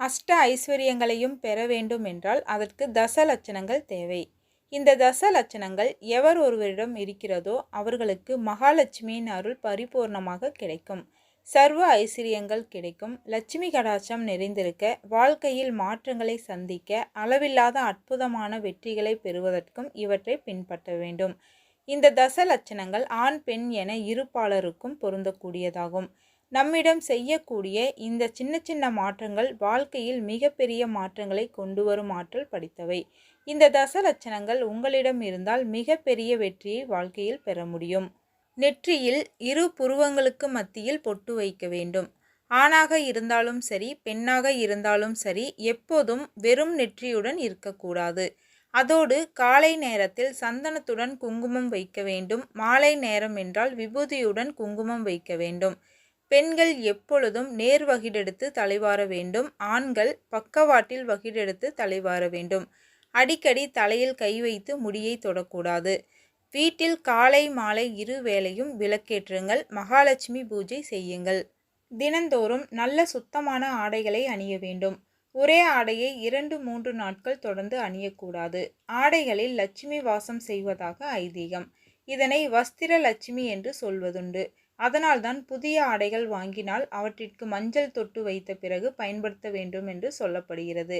அஷ்ட ஐஸ்வர்யங்களையும் பெற வேண்டும் என்றால் அதற்கு தச லட்சணங்கள் தேவை. இந்த தச லட்சணங்கள் எவர் ஒருவரிடம் இருக்கிறதோ அவர்களுக்கு மகாலட்சுமியின் அருள் பரிபூர்ணமாக கிடைக்கும். சர்வ ஐஸ்வர்யங்கள் கிடைக்கும். லட்சுமி கடாட்சம் நிறைந்திருக்க வாழ்க்கையில் மாற்றங்களை சந்திக்க அளவில்லாத அற்புதமான வெற்றிகளை பெறுவதற்கும் இவற்றை பின்பற்ற வேண்டும். இந்த தச லட்சணங்கள் ஆண் பெண் என இருப்பாளருக்கும் பொருந்தக்கூடியதாகும். நம்மிடம் செய்யக்கூடிய இந்த சின்ன சின்ன மாற்றங்கள் வாழ்க்கையில் மிகப்பெரிய மாற்றங்களை கொண்டு வரும் ஆற்றல் படித்தவை. இந்த தச லட்சணங்கள் உங்களிடம் இருந்தால் மிகப்பெரிய வெற்றியை வாழ்க்கையில் பெற முடியும். நெற்றியில் இரு புருவங்களுக்கு மத்தியில் பொட்டு வைக்க வேண்டும். ஆணாக இருந்தாலும் சரி பெண்ணாக இருந்தாலும் சரி எப்போதும் வெறும் நெற்றியுடன் இருக்கக்கூடாது. அதோடு காலை நேரத்தில் சந்தனத்துடன் குங்குமம் வைக்க வேண்டும். மாலை நேரம் என்றால் விபூதியுடன் குங்குமம் வைக்க வேண்டும். பெண்கள் எப்பொழுதும் நேர் வகிடெடுத்து தலைவார வேண்டும். ஆண்கள் பக்கவாட்டில் வகிடெடுத்து தலைவார வேண்டும். அடிக்கடி தலையில் கை வைத்து முடியை தொடக்கூடாது. வீட்டில் காலை மாலை இரு வேளையும் விளக்கேற்றுங்கள். மகாலட்சுமி பூஜை செய்யுங்கள். தினந்தோறும் நல்ல சுத்தமான ஆடைகளை அணிய வேண்டும். ஒரே ஆடையை இரண்டு மூன்று நாட்கள் தொடர்ந்து அணியக்கூடாது. ஆடைகளில் லட்சுமி வாசம் செய்வதாக ஐதீகம். இதனை வஸ்திர லட்சுமி என்று சொல்வதுண்டு. அதனால்தான் புதிய ஆடைகள் வாங்கினால் அவற்றிற்கு மஞ்சள் தொட்டு வைத்த பிறகு பயன்படுத்த வேண்டும் என்று சொல்லப்படுகிறது.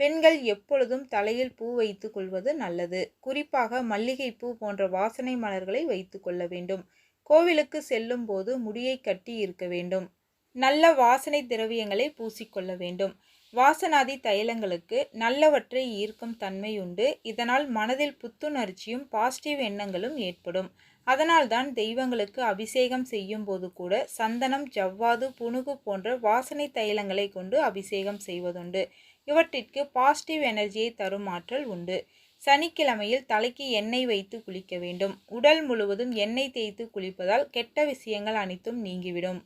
பெண்கள் எப்பொழுதும் தலையில் பூ வைத்து கொள்வது நல்லது. குறிப்பாக மல்லிகைப்பூ போன்ற வாசனை மலர்களை வைத்து கொள்ள வேண்டும். கோவிலுக்கு செல்லும் போது முடியை கட்டி இருக்க வேண்டும். நல்ல வாசனை திரவியங்களை பூசிக்கொள்ள வேண்டும். வாசனாதி தைலங்களுக்கு நல்லவற்றை ஈர்க்கும் தன்மை உண்டு. இதனால் மனதில் புத்துணர்ச்சியும் பாசிட்டிவ் எண்ணங்களும் ஏற்படும். அதனால்தான் தெய்வங்களுக்கு அபிஷேகம் செய்யும் போது கூட சந்தனம் ஜவ்வாது புனுகு போன்ற வாசனை தைலங்களை கொண்டு அபிஷேகம் செய்வதுண்டு. இவற்றிற்கு பாசிட்டிவ் எனர்ஜியை தரும் ஆற்றல் உண்டு. சனிக்கிழமையில் தலைக்கு எண்ணெய் வைத்து குளிக்க வேண்டும். உடல் முழுவதும் எண்ணெய் தேய்த்து குளிப்பதால் கெட்ட விஷயங்கள் அனைத்தும் நீங்கிவிடும்.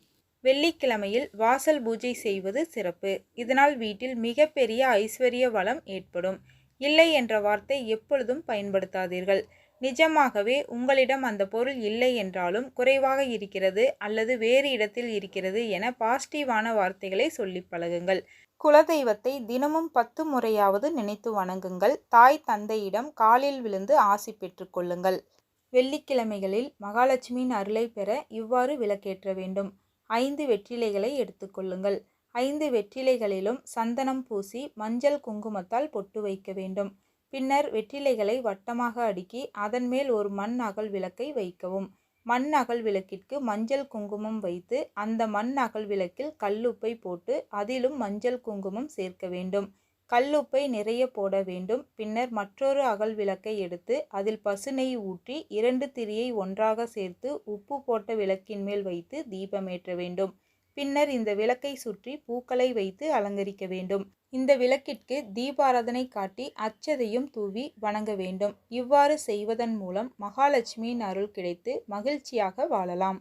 வெள்ளிக்கிழமையில் வாசல் பூஜை செய்வது சிறப்பு. இதனால் வீட்டில் மிகப்பெரிய ஐஸ்வர்ய வளம் ஏற்படும். இல்லை என்ற வார்த்தை எப்பொழுதும் பயன்படுத்தாதீர்கள். நிஜமாகவே உங்களிடம் அந்த பொருள் இல்லை என்றாலும் குறைவாக இருக்கிறது அல்லது வேறு இடத்தில் இருக்கிறது என பாசிட்டிவான வார்த்தைகளை சொல்லி பழகுங்கள். குலதெய்வத்தை தினமும் பத்து முறையாவது நினைத்து வணங்குங்கள். தாய் தந்தையிடம் காலில் விழுந்து ஆசி பெற்றுக்கொள்ளுங்கள் வெள்ளிக்கிழமைகளில் மகாலட்சுமியின் அருளை பெற இவ்வாறு விளக்கேற்ற வேண்டும். ஐந்து வெற்றிலைகளை எடுத்துக்கொள்ளுங்கள் ஐந்து வெற்றிலைகளிலும் சந்தனம் பூசி மஞ்சள் குங்குமத்தால் பொட்டு வைக்க வேண்டும். பின்னர் வெற்றிலைகளை வட்டமாக அடுக்கி அதன் மேல் ஒரு மண் அகல் விளக்கை வைக்கவும். மண் அகல் விளக்கிற்கு மஞ்சள் குங்குமம் வைத்து அந்த மண் அகல் விளக்கில் கல்லுப்பை போட்டு அதிலும் மஞ்சள் குங்குமம் சேர்க்க வேண்டும். கல்லுப்பை நிறைய போட வேண்டும். பின்னர் மற்றொரு அகல் விளக்கை எடுத்து அதில் பசுநெய் ஊற்றி இரண்டு திரியை ஒன்றாக சேர்த்து உப்பு போட்ட விளக்கின் மேல் வைத்து தீபமேற்ற வேண்டும். பின்னர் இந்த விளக்கை சுற்றி பூக்களை வைத்து அலங்கரிக்க வேண்டும். இந்த விளக்கிற்கு தீபாராதனை காட்டி அச்சதையும் தூவி வணங்க வேண்டும். இவ்வாறு செய்வதன் மூலம் மகாலட்சுமியின் அருள் கிடைத்து மகிழ்ச்சியாக வாழலாம்.